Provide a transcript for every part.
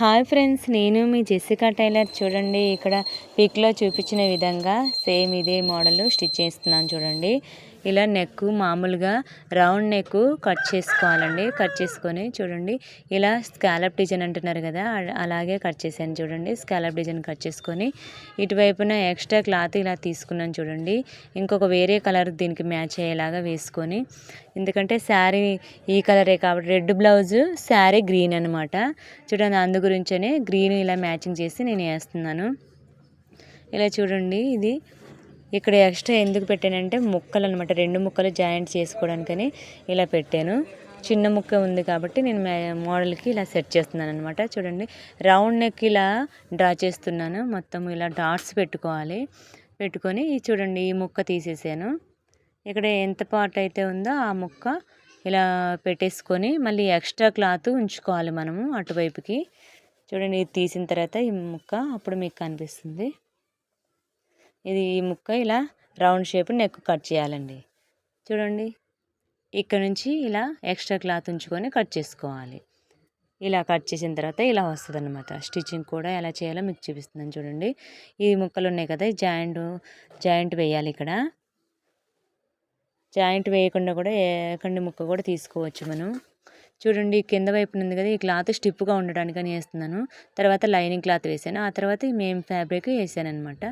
Hi friends నేను మీ Jessica tailor. చూడండి ఇక్కడ పిక్లో చూపించిన విధంగా సేమ్ ఇదే మోడల్ స్టిచ్ చేస్తున్నాను చూడండి. ఇలా నెక్ మామూలుగా రౌండ్ నెక్ కట్ చేసుకోవాలండి. కట్ చేసుకొని చూడండి ఇలా స్కాలప్ డిజైన్ అంటున్నారు కదా అలాగే కట్ చేశాను చూడండి. స్కాలప్ డిజైన్ కట్ చేసుకొని ఇటువైపున ఎక్స్ట్రా క్లాత్ ఇలా తీసుకున్నాను చూడండి. ఇంకొక వేరే కలర్ దీనికి మ్యాచ్ అయ్యేలాగా వేసుకొని ఎందుకంటే శారీ ఈ కలరే కాబట్టి రెడ్ బ్లౌజ్ శారీ గ్రీన్ అనమాట చూడండి అందుకు గురించనే గ్రీన్ ఇలా మ్యాచింగ్ చేసి నేను వేస్తున్నాను. ఇలా చూడండి ఇది ఇక్కడ ఎక్స్ట్రా ఎందుకు పెట్టానంటే ముక్కలు అనమాట రెండు ముక్కలు జాయింట్ చేసుకోవడానికని ఇలా పెట్టాను. చిన్న ముక్క ఉంది కాబట్టి నేను మోడల్కి ఇలా సెట్ చేస్తున్నాను అనమాట చూడండి రౌండ్ నెక్ ఇలా డ్రా చేస్తున్నాను. మొత్తం ఇలా డాట్స్ పెట్టుకోవాలి. పెట్టుకొని చూడండి ఈ ముక్క తీసేసాను. ఇక్కడ ఎంత పార్ట్ అయితే ఉందో ఆ ముక్క ఇలా పెట్టేసుకొని మళ్ళీ ఎక్స్ట్రా క్లాత్ ఉంచుకోవాలి మనము అటువైపుకి. చూడండి ఇది తీసిన తర్వాత ఈ ముక్క అప్పుడు మీకు కనిపిస్తుంది. ఇది ఈ ముక్క ఇలా రౌండ్ షేప్ నెక్ కట్ చేయాలండి. చూడండి ఇక్కడ నుంచి ఇలా ఎక్స్ట్రా క్లాత్ ఉంచుకొని కట్ చేసుకోవాలి. ఇలా కట్ చేసిన తర్వాత ఇలా వస్తుంది అనమాట స్టిచ్చింగ్ కూడా ఎలా చేయాలో మీకు చూపిస్తున్నాను చూడండి. ఈ ముక్కలు ఉన్నాయి కదా జాయింట్ జాయింట్ వేయాలి ఇక్కడ. జాయింట్ వేయకుండా కూడా ఏకండి ముక్క కూడా తీసుకోవచ్చు మనం. చూడండి కింద వైపున ఉంది కదా ఈ క్లాత్ స్టిప్గా ఉండడానికని వేస్తున్నాను తర్వాత లైనింగ్ క్లాత్ వేసాను. ఆ తర్వాత మేము ఫ్యాబ్రిక్ వేసాను అనమాట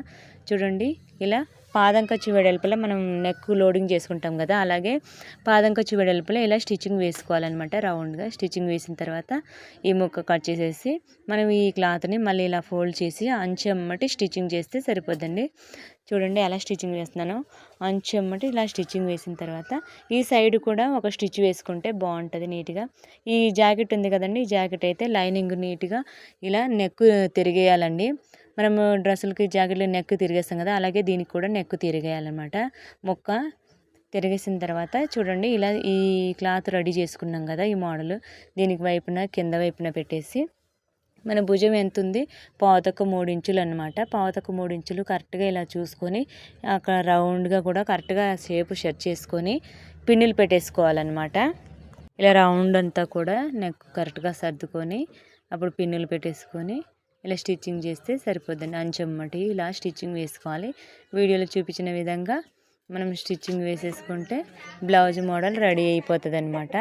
చూడండి ఇలా పాదం ఖర్చు వెడల్పులో మనం నెక్ లోడింగ్ చేసుకుంటాం కదా అలాగే పాదం ఖర్చు వెడల్పులో ఇలా స్టిచ్చింగ్ వేసుకోవాలన్నమాట రౌండ్గా స్టిచ్చింగ్ వేసిన తర్వాత ఈ ముక్క కట్ చేసేసి మనం ఈ క్లాత్ని మళ్ళీ ఇలా ఫోల్డ్ చేసి అంచు అమ్మటి స్టిచ్చింగ్ చేస్తే సరిపోద్దండి. చూడండి ఎలా స్టిచ్చింగ్ వేస్తున్నాను అంచు అమ్మటి ఇలా స్టిచ్చింగ్ వేసిన తర్వాత ఈ సైడ్ కూడా ఒక స్టిచ్ వేసుకుంటే బాగుంటుంది నీట్గా. ఈ జాకెట్ ఉంది కదండి ఈ జాకెట్ అయితే లైనింగ్ నీట్గా ఇలా నెక్ తిరిగేయాలండి. మనము డ్రెస్సులకి జాకెట్లు నెక్ తిరిగేస్తాం కదా అలాగే దీనికి కూడా నెక్ తిరిగేయాలన్నమాట. మొక్క తిరిగేసిన తర్వాత చూడండి ఇలా ఈ క్లాత్ రెడీ చేసుకున్నాం కదా ఈ మోడల్. దీనికి వైపున కింద వైపున పెట్టేసి మన భుజం ఎంత ఉంది? పావుతకు మూడు ఇంచులు అనమాట పావుతకు మూడు ఇంచులు కరెక్ట్గా ఇలా చూసుకొని అక్కడ రౌండ్గా కూడా కరెక్ట్గా షేప్ సెట్ చేసుకొని పిన్నులు పెట్టేసుకోవాలన్నమాట. ఇలా రౌండ్ అంతా కూడా నెక్ కరెక్ట్గా సర్దుకొని అప్పుడు పిన్నులు పెట్టేసుకొని ఇలా స్టిచ్చింగ్ చేస్తే సరిపోద్దండి. అంచెమ్మటి ఇలా స్టిచ్చింగ్ వేసుకోవాలి. వీడియోలో చూపించిన విధంగా మనం స్టిచ్చింగ్ వేసేసుకుంటే బ్లౌజ్ మోడల్ రెడీ అయిపోతుంది అనమాట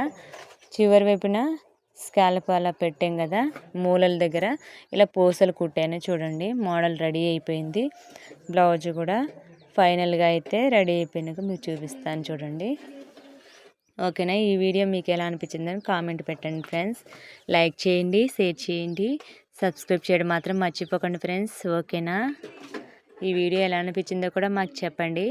చివరి వైపున స్కాలప్ అలా పెట్టాం కదా మూలల దగ్గర ఇలా పూసలు కుట్టాను చూడండి. మోడల్ రెడీ అయిపోయింది. బ్లౌజ్ కూడా ఫైనల్గా అయితే రెడీ అయిపోయినాక మీకు చూపిస్తాను చూడండి. ఓకేనా? ఈ వీడియో మీకు ఎలా అనిపించిందని కామెంట్ పెట్టండి ఫ్రెండ్స్. లైక్ చేయండి షేర్ చేయండి. సబ్స్క్రైబ్ చేయడం మాత్రం మర్చిపోకండి ఫ్రెండ్స్. ఓకేనా? ఈ వీడియో ఎలా అనిపించిందో కూడా మాకు చెప్పండి.